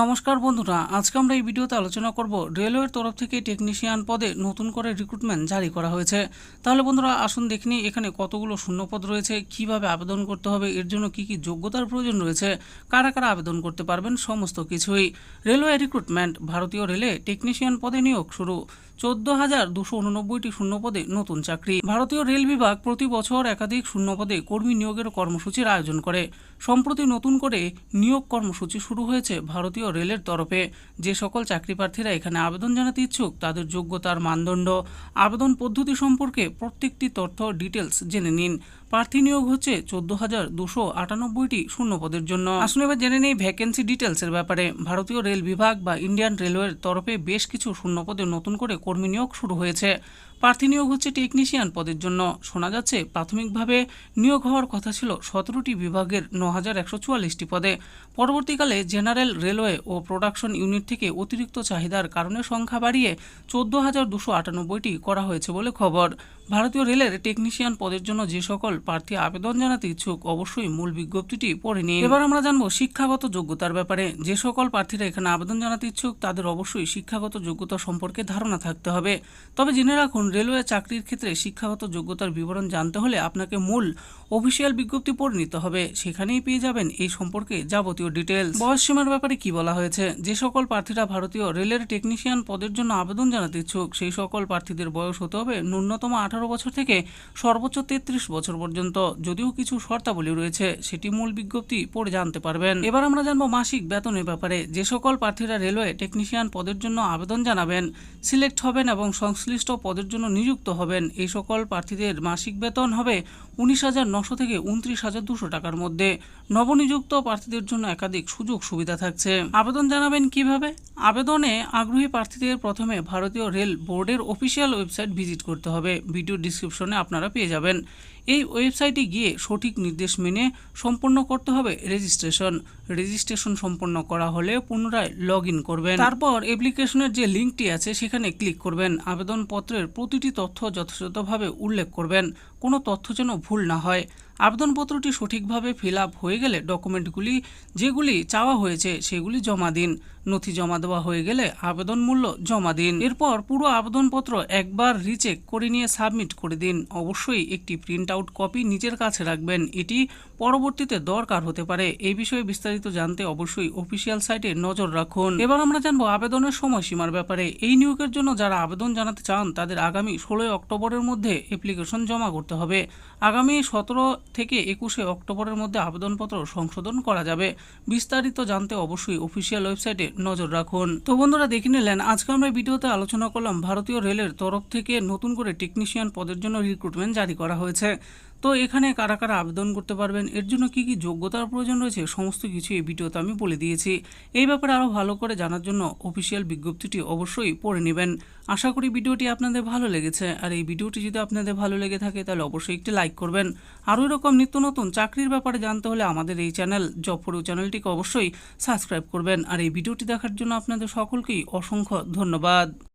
নমস্কার বন্ধুরা, আজকে আমরা এই ভিডিওতে আলোচনা করব রেলওয়ের তরফ থেকে টেকনিশিয়ান পদে নতুন করে রিক্রুটমেন্ট জারি করা হয়েছে। তাহলে বন্ধুরা, আসুন দেখে নিই এখানে কতগুলো শূন্যপদ রয়েছে, কীভাবে আবেদন করতে হবে, এর জন্য কি কি যোগ্যতার প্রয়োজন রয়েছে, কারা কারা আবেদন করতে পারবেন, সমস্ত কিছুই। রেলওয়ে রিক্রুটমেন্ট ভারতীয় রেলে টেকনিশিয়ান পদে নিয়োগ শুরু, চোদ্দ হাজার দুশো উননব্বইটি শূন্যপদে নতুন চাকরি। ভারতীয় রেল বিভাগ প্রতি বছর একাধিক শূন্যপদে কর্মী নিয়োগের কর্মসূচির আয়োজন করে। সম্প্রতি নতুন করে নিয়োগ কর্মসূচি শুরু হয়েছে ভারতীয় রেলের তরফে যে সকল চাকরি প্রার্থীরা এখানে আবেদন জানাতে ইচ্ছুক, তাদের যোগ্যতার মানদণ্ড, আবেদন পদ্ধতি সম্পর্কে প্রত্যেকটি তথ্য ডিটেলস জেনে নিন। প্রার্থী নিয়োগ হচ্ছে চোদ্দ হাজার দুশো আটানব্বইটি শূন্যপদের জন্য। আসুন এবার জেনে নেই ভ্যাকেন্সি ডিটেলসের ব্যাপারে। ভারতীয় রেল বিভাগ বা ইন্ডিয়ান রেলওয়ের তরফে বেশ কিছু শূন্যপদে নতুন করে কর্মী নিয়োগ শুরু হয়েছে। প্রার্থী নিয়োগ হচ্ছে টেকনিশিয়ান পদের জন্য। শোনা যাচ্ছে, প্রাথমিকভাবে নিয়োগ হওয়ার কথা ছিল সতেরোটি বিভাগের ন হাজার একশো চুয়াল্লিশটি পদে। পরবর্তীকালে জেনারেল রেলওয়ে ও প্রোডাকশন ইউনিট থেকে অতিরিক্ত চাহিদার কারণে সংখ্যা বাড়িয়ে চোদ্দ হাজার দুশো আটানব্বইটি করা হয়েছে বলে খবর। ভারতীয় রেলের টেকনিশিয়ান পদের জন্য যে সকল প্রার্থী আবেদন জানাতে ইচ্ছুক, অবশ্যই মূল বিজ্ঞপ্তিটি পড়ে নিন। এবার আমরা জানব শিক্ষাগত যোগ্যতার ব্যাপারে। যে সকল প্রার্থীরা এখানে আবেদন জানাতে ইচ্ছুক, তাদের অবশ্যই শিক্ষাগত যোগ্যতা সম্পর্কে ধারণা থাকতে হবে। তবে জেনে রাখুন, রেলওয়ে চাকরির ক্ষেত্রে শিক্ষাগত যোগ্যতার বিবরণ জানতে হলে আপনাকে মূল অফিসিয়াল বিজ্ঞপ্তি পড়ে নিতে হবে। সেখানেই পেয়ে যাবেন এই সম্পর্কে যাবতীয় ডিটেলস বয়স সীমার ব্যাপারে কি বলা হয়েছে? যে সকল প্রার্থীরা ভারতীয় রেলের টেকনিশিয়ান পদের জন্য আবেদন জানাতে ইচ্ছুক, সেই সকল প্রার্থীদের বয়স হতে হবে ন্যূনতম আঠারো বছর থেকে সর্বোচ্চ তেত্রিশ বছর পর্যন্ত, যদিও কিছু শর্তাবলী রয়েছে, সেটি মূল বিজ্ঞপ্তি পড়ে জানতে পারবেন। এবার আমরা জানব মাসিক বেতনের ব্যাপারে। যে সকল প্রার্থীরা রেলওয়ে টেকনিশিয়ান পদের জন্য আবেদন জানাবেন, সিলেক্ট হবেন এবং সংশ্লিষ্ট পদের জন্য নিযুক্ত হবেন, এই সকল প্রার্থীদের মাসিক বেতন হবে উনিশ হাজার নশো থেকে উনত্রিশ হাজার দুশো টাকার মধ্যে। নবনিযুক্ত প্রার্থীদের জন্য একাধিক সুযোগ সুবিধা থাকছে। আবেদন জানাবেন কীভাবে? আবেদনে আগ্রহী প্রার্থীদের প্রথমে ভারতীয় রেল বোর্ডের অফিসিয়াল ওয়েবসাইট ভিজিট করতে হবে। ভিডিও ডিসক্রিপশনে আপনারা পেয়ে যাবেন। এই ওয়েবসাইটে গিয়ে সঠিক নির্দেশ মেনে সম্পন্ন করতে হবে রেজিস্ট্রেশন। রেজিস্ট্রেশন সম্পন্ন করা হলে পুনরায় লগ ইন করবেন। তারপর অ্যাপ্লিকেশনের যে লিঙ্কটি আছে, সেখানে ক্লিক করবেন। আবেদনপত্রের প্রতিটি তথ্য যথাযথভাবে উল্লেখ করবেন। কোনো তথ্য যেন ভুল না হয়। আবেদনপত্রটি সঠিকভাবে ফিল আপ হয়ে গেলে ডকুমেন্টগুলি, যেগুলি চাওয়া হয়েছে, সেগুলি জমা দিন। নথি জমা দেওয়া হয়ে গেলে আবেদন মূল্য জমা দিন। এরপর পুরো আবেদনপত্র একবার রিচেক করে নিয়ে সাবমিট করে দিন। অবশ্যই একটি প্রিন্ট আউট কপি নিজের কাছে রাখবেন। এটি পরবর্তীতে দরকার হতে পারে। এই বিষয়ে বিস্তারিত জানতে অবশ্যই অফিসিয়াল সাইটে নজর রাখুন। এবার আমরা জানব আবেদনের সময়সীমার ব্যাপারে। এই নিয়োগের জন্য যারা আবেদন জানাতে চান, তাদের আগামী ষোলোই অক্টোবরের মধ্যে অ্যাপ্লিকেশন জমা করতে হবে। আগামী সতেরো থেকে একুশে অক্টোবরের মধ্যে আবেদনপত্র সংশোধন করা যাবে। বিস্তারিত জানতে অবশ্যই অফিসিয়াল ওয়েবসাইটে নজর রাখুন। তো বন্ধুরা, দেখে নিলেন, আজকে আমরা ভিডিওতে আলোচনা করলাম ভারতীয় রেলের তরফ থেকে নতুন করে টেকনিশিয়ান পদের জন্য রিক্রুটমেন্ট জারি করা হয়েছে। তো এখানে কারা কারা আবেদন করতে পারবেন? এর জন্য কি কি যোগ্যতার প্রয়োজন রয়েছে? সমস্ত কিছু এই ভিডিওতে আমি বলে দিয়েছি। এই ব্যাপারে আরও ভালো করে জানার জন্য অফিসিয়াল বিজ্ঞপ্তিটি অবশ্যই পড়ে নেবেন। আশা করি ভিডিওটি আপনাদের ভালো লেগেছে। আর এই ভিডিওটি যদি আপনাদের ভালো লেগে থাকে, তাহলে অবশ্যই একটি লাইক করবেন। আরও এরকম নিত্য নতুন চাকরির ব্যাপারে জানতে হলে আমাদের এই চ্যানেল জব ফর চ্যানেলটিকে অবশ্যই সাবস্ক্রাইব করবেন। আর এই ভিডিওটি দেখার জন্য আপনাদের সকলকেই অসংখ্য ধন্যবাদ।